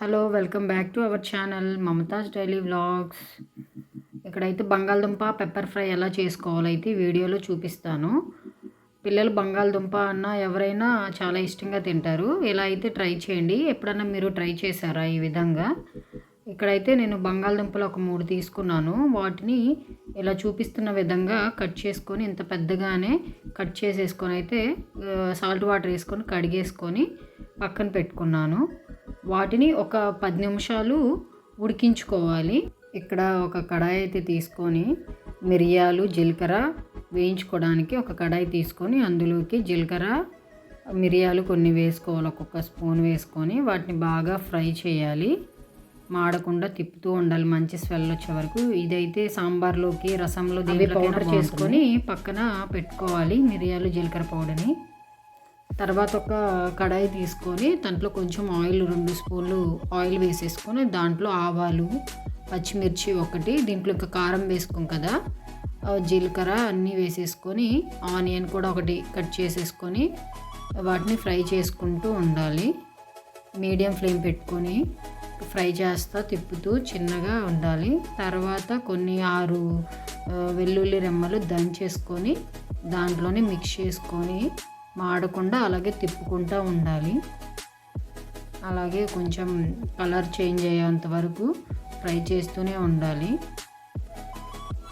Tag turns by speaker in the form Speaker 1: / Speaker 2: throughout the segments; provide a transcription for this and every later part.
Speaker 1: Hello welcome back to our channel Mumtaz daily vlogs ఇక్కడైతే బంగాళదుంప pepper fry ఎలా చేసుకోవాలో అయితే వీడియోలో చూపిస్తాను. పిల్లలు బంగాళదుంప అన్న ఎవరైనా చాలా ఇష్టంగా తింటారు. ఇలా అయితే ట్రై చేయండి. ఎప్పుడన్నా మీరు ట్రై చేశారా ఈ విధంగా? ఇక్కడైతే నేను బంగాళదుంపలు ఒక మూడు తీసుకున్నాను. వాటిని ఇలా చూపిస్తున్న విధంగా కట్ చేసుకొని ఇంత పెద్దగానే కట్ చేసేసుకొని అయితే సాల్ట్ వాటర్ వేసుకొని కడిగేసుకొని పక్కన పెట్టుకున్నాను. వాటిని ఒక పది నిమిషాలు ఉడికించుకోవాలి. ఇక్కడ ఒక కడాయి అయితే తీసుకొని మిరియాలు జీలకర్ర వేయించుకోవడానికి ఒక కడాయి తీసుకొని అందులోకి జీలకర్ర మిరియాలు కొన్ని వేసుకోవాలి. ఒక్కొక్క స్పూన్ వేసుకొని వాటిని బాగా ఫ్రై చేయాలి. మాడకుండా తిప్పుతూ ఉండాలి. మంచి స్మెల్ వచ్చే వరకు. ఇదైతే సాంబార్లోకి రసంలో దీని పౌడర్ చేసుకొని పక్కన పెట్టుకోవాలి మిరియాలు జీలకర్ర పౌడర్ని. తర్వాత ఒక కడాయి తీసుకొని దాంట్లో కొంచెం ఆయిల్ రెండు స్పూన్లు ఆయిల్ వేసేసుకొని దాంట్లో ఆవాలు పచ్చిమిర్చి ఒకటి దీంట్లో ఇంకా కారం వేసుకోం కదా. జీలకర్ర అన్నీ వేసేసుకొని ఆనియన్ కూడా ఒకటి కట్ చేసేసుకొని వాటిని ఫ్రై చేసుకుంటూ ఉండాలి. మీడియం ఫ్లేమ్ పెట్టుకొని ఫ్రై చేస్తా తిప్పుతూ చిన్నగా ఉండాలి. తర్వాత కొన్ని ఆరు వెల్లుల్లి రెమ్మలు దంచేసుకొని దాంట్లోనే మిక్స్ చేసుకొని మాడకుండా అలాగే తిప్పుకుంటూ ఉండాలి. అలాగే కొంచెం కలర్ చేంజ్ అయ్యేంత వరకు ఫ్రై చేస్తూనే ఉండాలి.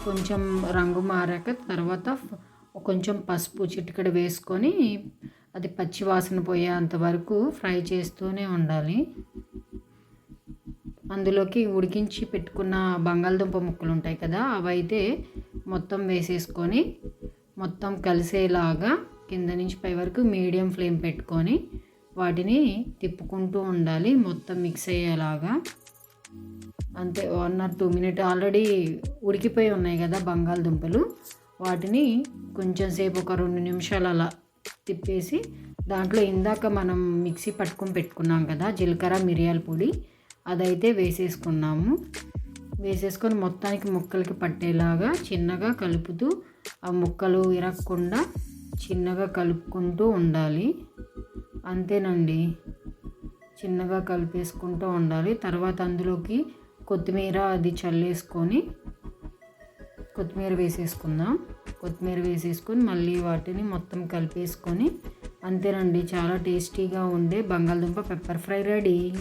Speaker 1: కొంచెం రంగు మారాక తర్వాత కొంచెం పసుపు చిటికెడు వేసుకొని అది పచ్చి వాసన పోయేంత వరకు ఫ్రై చేస్తూనే ఉండాలి. అందులోకి ఉడికించి పెట్టుకున్న బంగాళదుంప ముక్కలు ఉంటాయి కదా అవైతే మొత్తం వేసేసుకొని మొత్తం కలిసేలాగా కింద నుంచి పై వరకు మీడియం ఫ్లేమ్ పెట్టుకొని వాటిని తిప్పుకుంటూ ఉండాలి. మొత్తం మిక్స్ అయ్యేలాగా. అంతే one or two minute already ఉడికిపోయి ఉన్నాయి కదా బంగాళదుంపలు. వాటిని కొంచెం సేపు ఒక రెండు నిమిషాలు అలా తిప్పేసి దాంట్లో ఇందాక మనం మిక్సీ పట్టుకొని పెట్టుకున్నాం కదా జీలకర్ర మిరియాల పొడి అదైతే వేసేసుకున్నాము. వేసేసుకొని మొత్తానికి ముక్కలకి పట్టేలాగా చిన్నగా కలుపుతూ ఆ ముక్కలు ఇరగకుండా చిన్నగా కలుపుకుంటూ ఉండాలి. అంతేనండి. చిన్నగా కలిపేసుకుంటూ ఉండాలి. తర్వాత అందులోకి కొత్తిమీర అది చల్లేసుకొని కొత్తిమీర వేసేసుకుందాం. కొత్తిమీర వేసేసుకొని మళ్ళీ వాటిని మొత్తం కలిపేసుకొని అంతేనండి. చాలా టేస్టీగా ఉండే బంగాళదుంప పెప్పర్ ఫ్రై రెడీ.